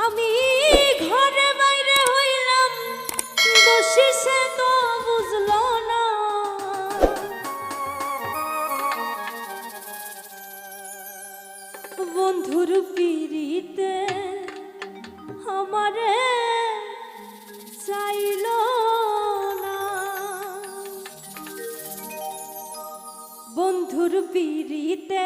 আমি ঘরে বাইরে হইলাম দোষী সে তো বুঝলো না। বন্ধুর পিড়িতে আমারে চাইল বন্ধুর পিড়িতে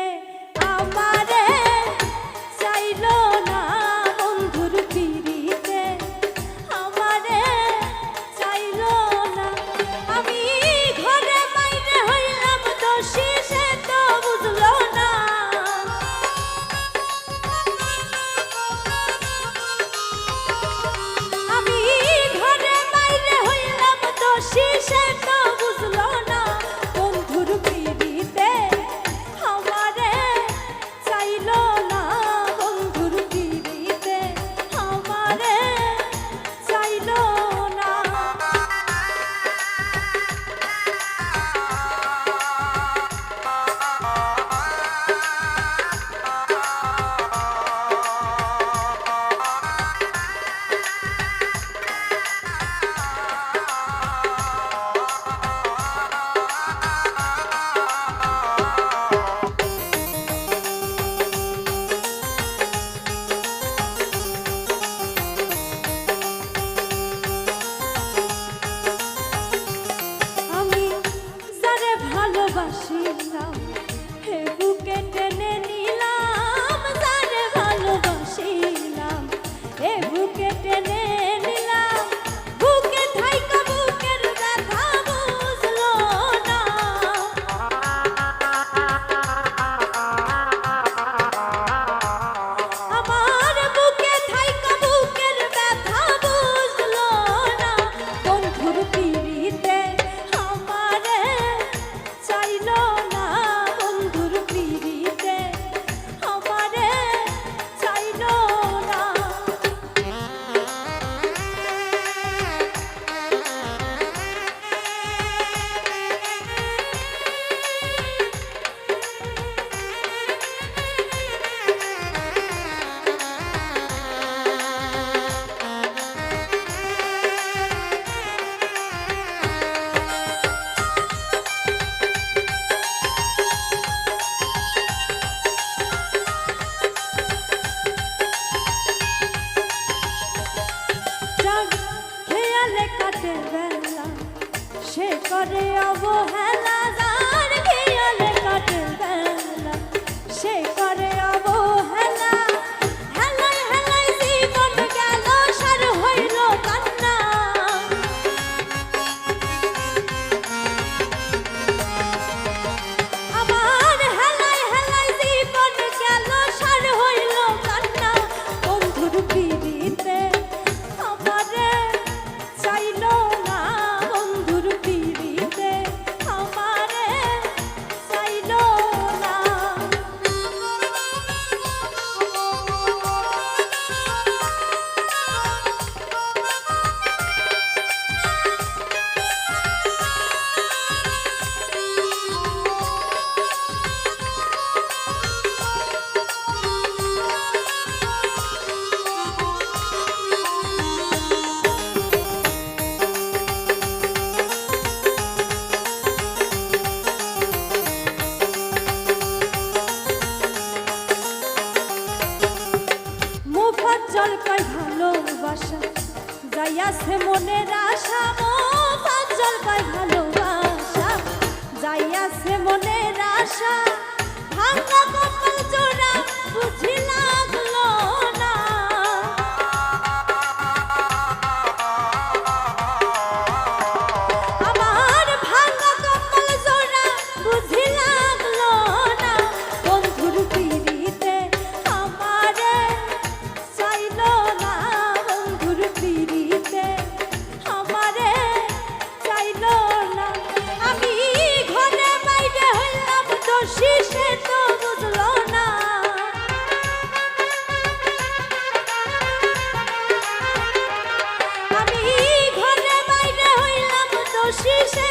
now. করে অবহেলা। খজ্জল কয় ভালোবাসা যাই আছে মনের আশা, মো খজ্জল কয় ভালোবাসা যাই আছে মনের আশা, ভাঙ্গা sim